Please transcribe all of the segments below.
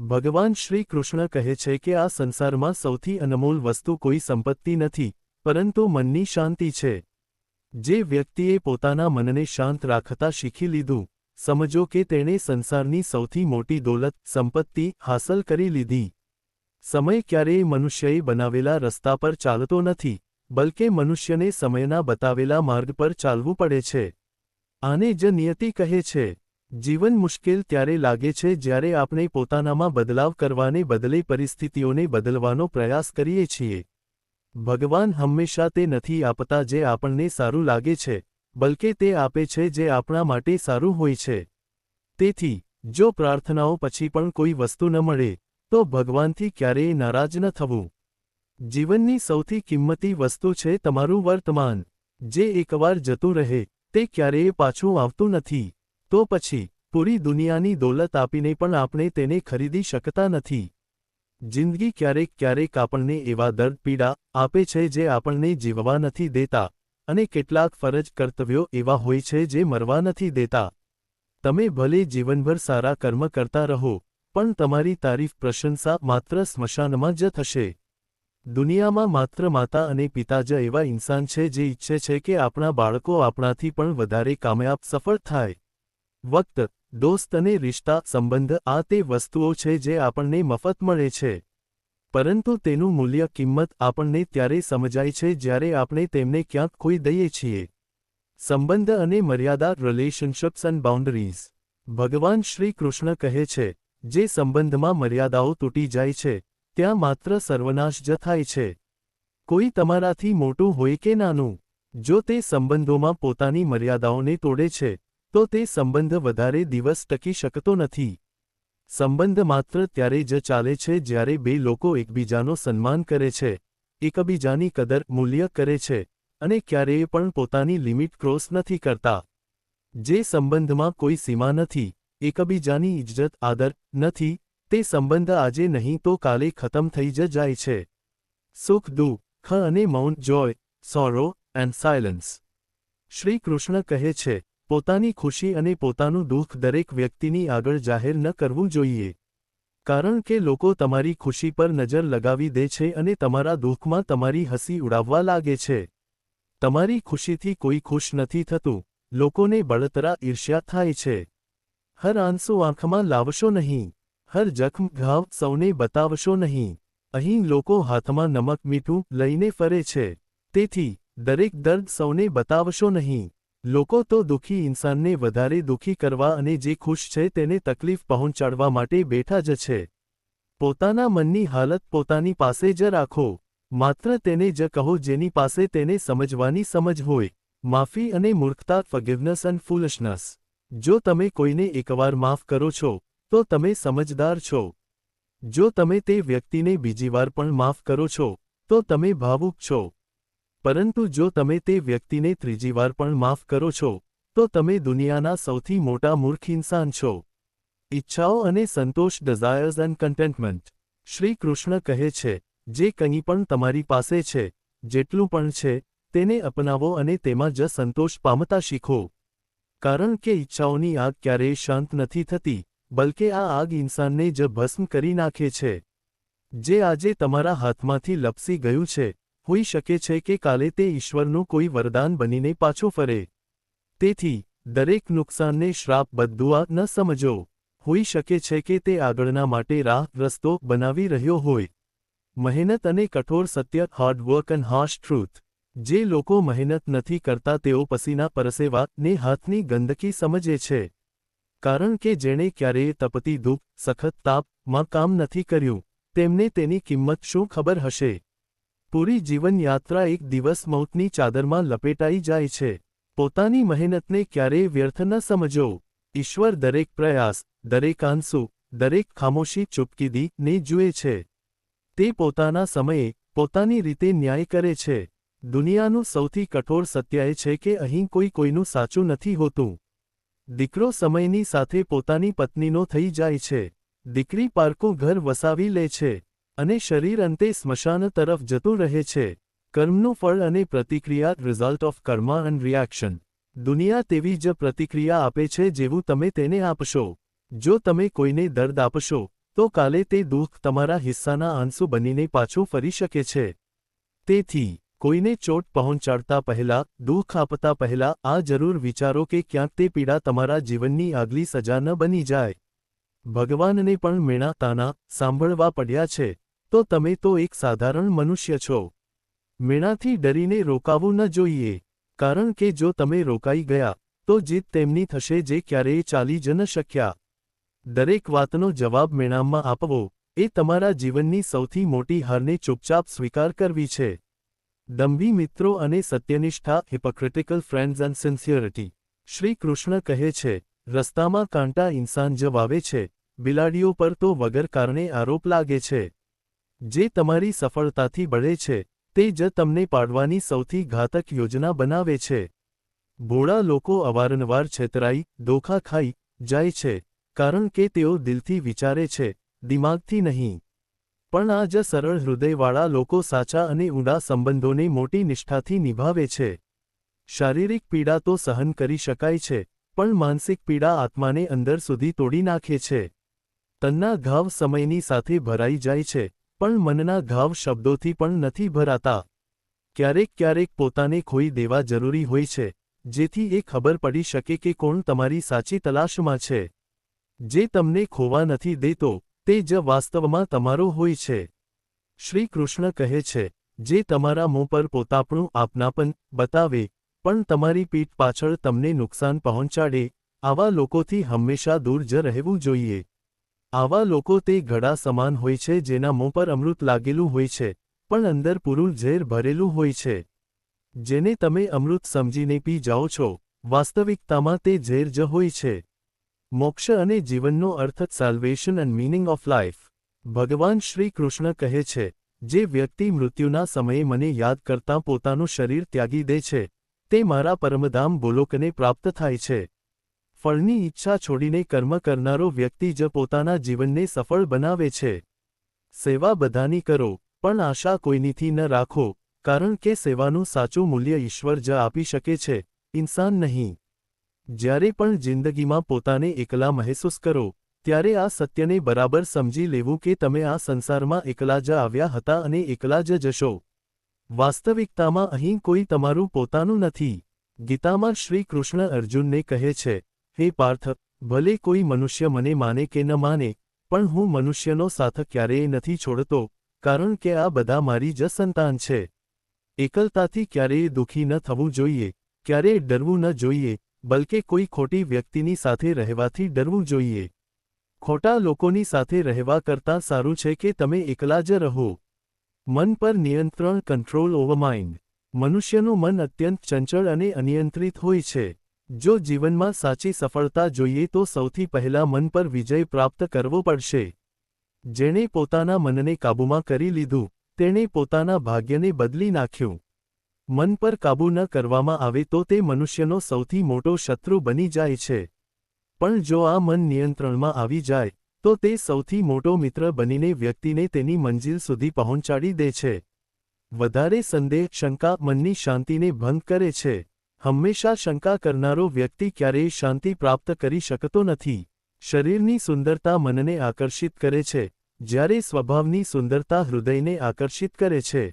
ભગવાન શ્રી કૃષ્ણ કહે છે કે આ સંસારમાં સૌથી અનમોલ વસ્તુ કોઈ સંપત્તિ નથી, પરંતુ મનની શાંતિ છે. જે વ્યક્તિએ પોતાના મનને શાંત રાખતા શીખી લીધું, સમજો કે તેણે સંસારની સૌથી મોટી દોલત, સંપત્તિ હાંસલ કરી લીધી. સમય ક્યારેય મનુષ્યએ બનાવેલા રસ્તા પર ચાલતો નથી, બલકે મનુષ્યને સમયના બતાવેલા માર્ગ પર ચાલવું પડે છે. આને જ નિયતિ કહે છે. જીવન મુશ્કેલ ત્યારે લાગે છે જ્યારે આપણે પોતાનામાં બદલાવ કરવાને બદલે પરિસ્થિતિઓને બદલવાનો પ્રયાસ કરીએ છીએ. ભગવાન હંમેશા તે નથી આપતા જે આપણને સારું લાગે છે, બલકે તે આપે છે જે આપણા માટે સારું હોય છે. તેથી, જો પ્રાર્થનાઓ પછી પણ કોઈ વસ્તુ ન મળે, તો ભગવાનથી ક્યારેય નારાજ ન થવું. જીવનની સૌથી કિંમતી વસ્તુ છે તમારું વર્તમાન. જે એકવાર જતું રહે, તે ક્યારેય પાછું આવતું નથી. તો પછી, પૂરી દુનિયાની દોલત આપીને પણ આપણે તેને ખરીદી શકતા નથી. જિંદગી ક્યારેક ક્યારેક આપણને એવા દર્દ, પીડા આપે છે જે આપણને જીવવા નથી દેતા અને કેટલાક ફરજ, કર્તવ્યો એવા હોય છે જે મરવા નથી દેતા. તમે ભલે જીવનભર સારા કર્મ કરતા રહો, પણ તમારી તારીફ, પ્રશંસા માત્ર સ્મશાનમાં જ થશે. દુનિયામાં માત્ર માતા અને પિતા જ એવા ઇન્સાન છે જે ઈચ્છે છે કે આપણા બાળકો આપણાથી પણ વધારે કામયાબ, સફળ થાય. વક્ત, દોસ્ત અને રિશ્તા સંબંધ આ તે વસ્તુઓ છે જે આપણને મફત મળે છે. પરંતુ તેનું મૂલ્ય કિંમત આપણને ત્યારે સમજાય છે જ્યારે આપણે તેમને ક્યાંક ખોઈ દઈએ છીએ. સંબંધ અને મર્યાદા રિલેશનશિપ્સ એન્ડ બાઉન્ડરીઝ ભગવાન શ્રી કૃષ્ણ કહે છે, જે સંબંધમાં મર્યાદાઓ તૂટી જાય છે, ત્યાં માત્ર સર્વનાશ જ થાય છે. કોઈ તમારાથી મોટું હોય કે નાનું, જો તે સંબંધોમાં પોતાની મર્યાદાઓને તોડે છે તો તે સંબંધ વધારે દિવસ ટકી શકતો નથી. સંબંધ માત્ર ત્યારે જ ચાલે છે જ્યારે બે લોકો એકબીજાનો સન્માન કરે છે, એકબીજાની કદર મૂલ્ય કરે છે અને ક્યારેય પણ પોતાની લિમિટ ક્રોસ નથી કરતા. જે સંબંધમાં કોઈ સીમા નથી, એકબીજાની ઇજ્જત, આદર નથી, તે સંબંધ આજે નહીં તો કાલે ખતમ થઈ જ જાય છે. સુખ, દુઃખ અને મૌન, joy sorrow and silence Shri Krishna કહે છે પોતાની ખુશી અને પોતાનું દુઃખ દરેક વ્યક્તિની આગળ જાહેર ન કરવું જોઈએ. કારણ કે લોકો તમારી ખુશી પર નજર લગાવી દે છે અને તમારા દુઃખમાં તમારી હસી ઉડાવવા લાગે છે. તમારી ખુશીથી કોઈ ખુશ નથી થતું. લોકોને બળતરા ઈર્ષ્યા થાય છે. હર આંસુ આંખમાં લાવશો નહીં. હર જખમ ઘાવ સૌને બતાવશો નહીં. અહીં લોકો હાથમાં નમક મીઠું લઈને ફરે છે. તેથી દરેક દર્દ સૌને બતાવશો નહીં. લોકો તો દુઃખી ઇન્સાનને વધારે દુઃખી કરવા અને જે ખુશ છે તેને તકલીફ પહોંચાડવા માટે બેઠા જ છે. પોતાના મનની હાલત પોતાની પાસે જ રાખો. માત્ર તેને જ કહો જેની પાસે તેને સમજવાની સમજ હોય. માફી અને મૂર્ખતા ફગિવનેસ એન્ડ ફૂલશનસ જો તમે કોઈને એકવાર માફ કરો છો, તો તમે સમજદાર છો. જો તમે તે વ્યક્તિને બીજીવાર પણ માફ કરો છો, તો તમે ભાવુક છો. પરંતુ જો તમે તે વ્યક્તિને ત્રીજીવાર પણ માફ કરો છો, તો તમે દુનિયાના સૌથી મોટા મૂર્ખ ઇન્સાન છો. ઈચ્છાઓ અને સંતોષ desires and contentment Shri Krishna કહે છે, જે કંઈ પણ તમારી પાસે છે, જેટલું પણ છે, તેને અપનાવો અને તેમાં જ સંતોષ પામતા શીખો. કારણ કે ઈચ્છાઓની આગ ક્યારેય શાંત નથી થતી, બલકે આ આગ ઇન્સાનને જ ભસ્મ કરી નાખે છે. જે આજે તમારા હાથમાંથી લપસી ગયું છે હોઈ શકે છે કે કાલે તે ઈશ્વરનું કોઈ વરદાન બનીને પાછો ફરે. તેથી, દરેક નુકસાનને શ્રાપ બદદુઆ ન સમજો. હોઈ શકે છે કે તે આગળના માટે રાહ રસ્તો બનાવી રહ્યો હોય. મહેનત અને કઠોર સત્ય hard work and harsh truth જે લોકો મહેનત નથી કરતા તેઓ પસીના પરસેવા ને હાથની ગંદકી સમજે છે. કારણ કે જેણે ક્યારેય તપતી દુઃખ, સખત તાપમાં કામ નથી કર્યું, તેમને તેની કિંમત શું ખબર હશે? પૂરી જીવનયાત્રા એક દિવસ મૌતની ચાદરમાં લપેટાઈ જાય છે. પોતાની મહેનતને ક્યારેય વ્યર્થ ન સમજો. ઈશ્વર દરેક પ્રયાસ, દરેક આંસુ, દરેક ખામોશી ચૂપકીદી ને જુએ છે. તે પોતાના સમયે પોતાની રીતે ન્યાય કરે છે. દુનિયાનું સૌથી કઠોર સત્ય એ છે કે અહીં કોઈ કોઈનું સાચું નથી હોતું. દીકરો સમયની સાથે પોતાની પત્નીનો થઈ જાય છે. દીકરી પારકું ઘર વસાવી લે છે. અને શરીર અંતે સ્મશાન તરફ જતું રહે છે. કર્મનું ફળ અને પ્રતિક્રિયા result of karma and reaction દુનિયા તેવી જ પ્રતિક્રિયા આપે છે જેવું તમે તેને આપશો. જો તમે કોઈને દર્દ આપશો, તો કાલે તે દુઃખ તમારા હિસ્સાના આંસુ બનીને પાછું ફરી શકે છે. તેથી, કોઈને ચોટ પહોંચાડતા પહેલા, દુઃખ આપતા પહેલા, આ જરૂર વિચારો કે ક્યાંક તે પીડા તમારા જીવનની આગલી સજા ન બની જાય. ભગવાનને પણ મેણા તાના સાંભળવા પડ્યા છે. તો તમે તો એક સાધારણ મનુષ્ય છો. મેણાથી ડરીને રોકાવું ન જોઈએ, કારણ કે જો તમે રોકાઈ ગયા, તો જીત તેમની થશે જે ક્યારેય ચાલી જ ન શક્યા. દરેક વાતનો જવાબ મેણામાં આપવો, એ તમારા જીવનની સૌથી મોટી હારને ચૂપચાપ સ્વીકાર કરવી છે. દંભી મિત્રો અને સત્યનિષ્ઠા hypocritical friends and sincerity Shri Krishna કહે છે, રસ્તામાં કાંટા ઇન્સાન જવાવે છે, બિલાડીઓ પર તો વગર કારણે આરોપ લાગે છે. જે તમારી સફળતાથી બળે છે, તે જ તમને પાડવાની સૌથી ઘાતક યોજના બનાવે છે. ભોળા લોકો અવારનવાર છેતરાઈ, ધોખા ખાઈ જાય છે, કારણ કે તેઓ દિલથી વિચારે છે, દિમાગથી નહીં. પણ આ જ સરળ હૃદયવાળા લોકો સાચા અને ઊંડા સંબંધોને મોટી નિષ્ઠાથી નિભાવે છે. શારીરિક પીડા તો સહન કરી શકાય છે, પણ માનસિક પીડા આત્માને અંદર સુધી તોડી નાખે છે. તનના ઘાવ સમયની સાથે ભરાઈ જાય છે પણ મનના ઘાવ શબ્દોથી પણ નથી ભરાતા. ક્યારેક ક્યારેક પોતાને ખોઈ દેવા જરૂરી હોય છે, જેથી એ ખબર પડી શકે કે કોણ તમારી સાચી તલાશમાં છે. જે તમને ખોવા નથી દેતો, તે જ વાસ્તવમાં તમારો હોય છે. શ્રી કૃષ્ણ કહે છે, જે તમારા મોં પર પોતાપણું આપનાપન બતાવે, પણ તમારી પીઠ પાછળ તમને નુકસાન પહોંચાડે, આવા લોકોથી હંમેશા દૂર જ રહેવું જોઈએ. આવા લોકો તે ઘડા સમાન હોય છે જેના મોં પર અમૃત લાગેલું હોય છે, પણ અંદર પુરુલ ઝેર ભરેલું હોય છે. જેને તમે અમૃત સમજીને પી જાઓ છો, વાસ્તવિકતામાં તે ઝેર જ હોય છે. મોક્ષ અને જીવનનો અર્થ salvation and meaning of life ભગવાન શ્રી કૃષ્ણ કહે છે, જે વ્યક્તિ મૃત્યુના સમયે મને યાદ કરતાં પોતાનું શરીર ત્યાગી દે છે, તે મારા પરમધામ બોલોકને પ્રાપ્ત થાય છે. ફળની ઈચ્છા છોડીને કર્મ કરનારો વ્યક્તિ જ પોતાના જીવનને સફળ બનાવે છે. સેવા બધાની કરો, પણ આશા કોઈનીથી ન રાખો, કારણ કે સેવાનું સાચું મૂલ્ય ઈશ્વર જ આપી શકે છે, ઇન્સાન નહીં. જ્યારે પણ જિંદગીમાં પોતાને એકલા મહેસૂસ કરો, ત્યારે આ સત્યને બરાબર સમજી લેવું કે તમે આ સંસારમાં એકલા જ આવ્યા હતા અને એકલા જ જશો. વાસ્તવિકતામાં અહીં કોઈ તમારું પોતાનું નથી. ગીતામાં શ્રી કૃષ્ણ અર્જુનને કહે છે હે પાર્થ, ભલે કોઈ મનુષ્ય મને માને કે ન માને, પણ હું મનુષ્યનો સાથ ક્યારેય નથી છોડતો, કારણ કે આ બધા મારી જ સંતાન છે. એકલતાથી ક્યારેય દુઃખી ન થવું જોઈએ, ક્યારેય ડરવું ન જોઈએ, બલકે કોઈ ખોટી વ્યક્તિની સાથે રહેવાથી ડરવું જોઈએ. ખોટા લોકોની સાથે રહેવા કરતાં સારું છે કે તમે એકલા જ રહો. મન પર નિયંત્રણ કંટ્રોલ ઓવર માઇન્ડ મનુષ્યનું મન અત્યંત ચંચળ અને અનિયંત્રિત હોય છે. જો જીવનમાં સાચી સફળતા જોઈએ તો સૌથી પહેલા મન પર વિજય પ્રાપ્ત કરવો પડશે. જેણે પોતાના મનને કાબૂમાં કરી લીધું, તેણે પોતાના ભાગ્યને બદલી નાખ્યું. મન પર કાબૂ ન કરવામાં આવે તો તે મનુષ્યનો સૌથી મોટો શત્રુ બની જાય છે. પણ જો આ મન નિયંત્રણમાં આવી જાય, તો તે સૌથી મોટો મિત્ર બનીને વ્યક્તિને તેની મંજિલ સુધી પહોંચાડી દે છે. વધારે સંદેહ શંકા મનની શાંતિને ભંગ કરે છે. હંમેશા શંકા કરનારો વ્યક્તિ ક્યારેય શાંતિ પ્રાપ્ત કરી શકતો નથી. શરીરની સુંદરતા મનને આકર્ષિત કરે છે, જ્યારે સ્વભાવની સુંદરતા હૃદયને આકર્ષિત કરે છે.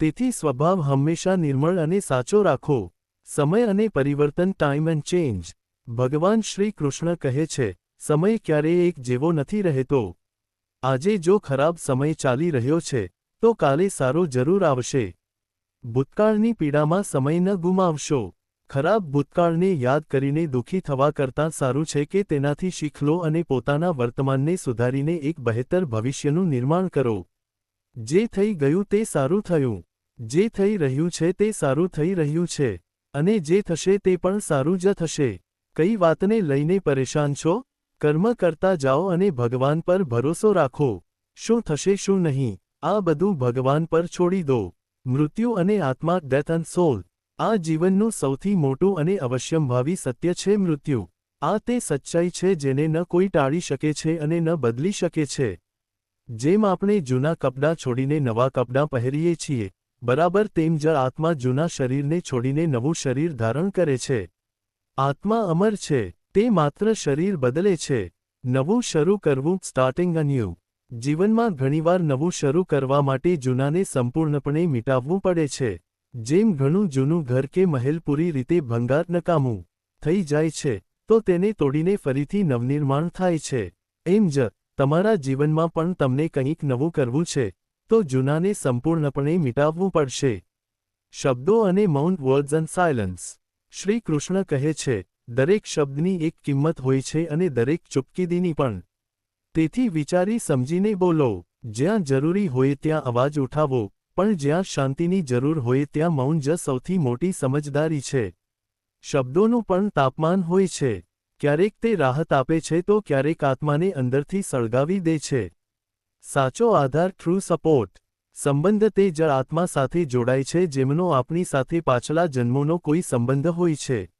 તેથી સ્વભાવ હંમેશા નિર્મળ અને સાચો રાખો. સમય અને પરિવર્તન ટાઈમ એન્ડ ચેન્જ ભગવાન શ્રી કૃષ્ણ કહે છે, સમય ક્યારેય એક જેવો નથી રહેતો. આજે જો ખરાબ સમય ચાલી રહ્યો છે, તો કાલે સારો જરૂર આવશે. ભૂતકાળની પીડામાં સમય ન ગુમાવશો. ખરાબ ભૂતકાળને યાદ કરીને દુઃખી થવા કરતાં સારું છે કે તેનાથી શીખ લો અને પોતાના વર્તમાનને સુધારીને એક બહેતર ભવિષ્યનું નિર્માણ કરો. જે થઈ ગયું તે સારું થયું. જે થઈ રહ્યું છે તે સારું થઈ રહ્યું છે. અને જે થશે તે પણ સારું જ થશે. કઈ વાતને લઈને પરેશાન છો? કર્મ કરતા જાઓ અને ભગવાન પર ભરોસો રાખો. શું થશે શું નહીં? આ બધું ભગવાન પર છોડી દો. મૃત્યુ અને આત્મા ડેથ એન્ડ સોલ આ જીવનનું સૌથી મોટું અને અવશ્યંભાવી સત્ય છે મૃત્યુ. આ તે સચ્ચાઈ છે જેને ન કોઈ ટાળી શકે છે અને ન બદલી શકે છે. જેમ આપણે જૂના કપડાં છોડીને નવા કપડાં પહેરીએ છીએ, બરાબર તેમ જ આત્મા જૂના શરીરને છોડીને નવું શરીર ધારણ કરે છે. આત્મા અમર છે, તે માત્ર શરીર બદલે છે. નવું શરૂ કરવું સ્ટાર્ટિંગ અન્યુ જીવનમાં ઘણીવાર નવું શરૂ કરવા માટે જૂનાને સંપૂર્ણપણે મિટાવવું પડે છે. જેમ ઘણું જૂનું ઘર કે મહેલ પૂરી રીતે ભંગાર નકામું થઈ જાય છે, તો તેને તોડીને ફરીથી નવનિર્માણ થાય છે. એમ જ તમારા જીવનમાં પણ તમને કંઈક નવું કરવું છે, તો જૂનાને સંપૂર્ણપણે મિટાવવું પડશે. શબ્દો અને mount words and silence Shri Krishna કહે છે, દરેક શબ્દની એક કિંમત હોય છે અને દરેક ચૂપકીદીની પણ. તેથી વિચારી સમજીને બોલો, જ્યાં જરૂરી હોય ત્યાં અવાજ ઉઠાવો, પણ જ્યાં શાંતિની જરૂર હોય ત્યાં મૌન જ સૌથી મોટી સમજદારી છે. શબ્દોનું પણ તાપમાન હોય છે. ક્યારેક તે રાહત આપે છે તો ક્યારેક આત્માને અંદરથી સળગાવી દે છે. સાચો આધાર ટ્રુ સપોર્ટ સંબંધ તે જ આત્મા સાથે જોડાય છે જેમનો આપણી સાથે પાછલા જન્મોનો કોઈ સંબંધ હોય છે.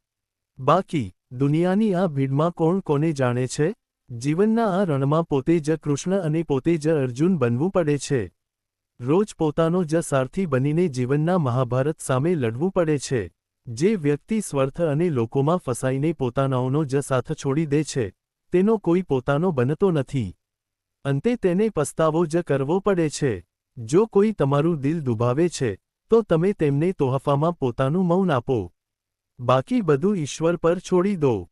બાકી, દુનિયાની આ ભીડમાં કોણ કોને જાણે છે? જીવનના આ રણમાં પોતે જ કૃષ્ણ અને પોતે જ અર્જુન બનવું પડે છે. રોજ પોતાનો જ સારથી બનીને જીવનના મહાભારત સામે લડવું પડે છે. જે વ્યક્તિ સ્વર્થ અને લોકોમાં ફસાઈને પોતાનાઓનો જ સાથ છોડી દે છે, તેનો કોઈ પોતાનો બનતો નથી. અંતે તેને પસ્તાવો જ કરવો પડે છે. જો કોઈ તમારું દિલ દુભાવે છે, તો તમે તેમને તોહફામાં પોતાનું મૌન આપો. બાકી બધું ઈશ્વર પર છોડી દો.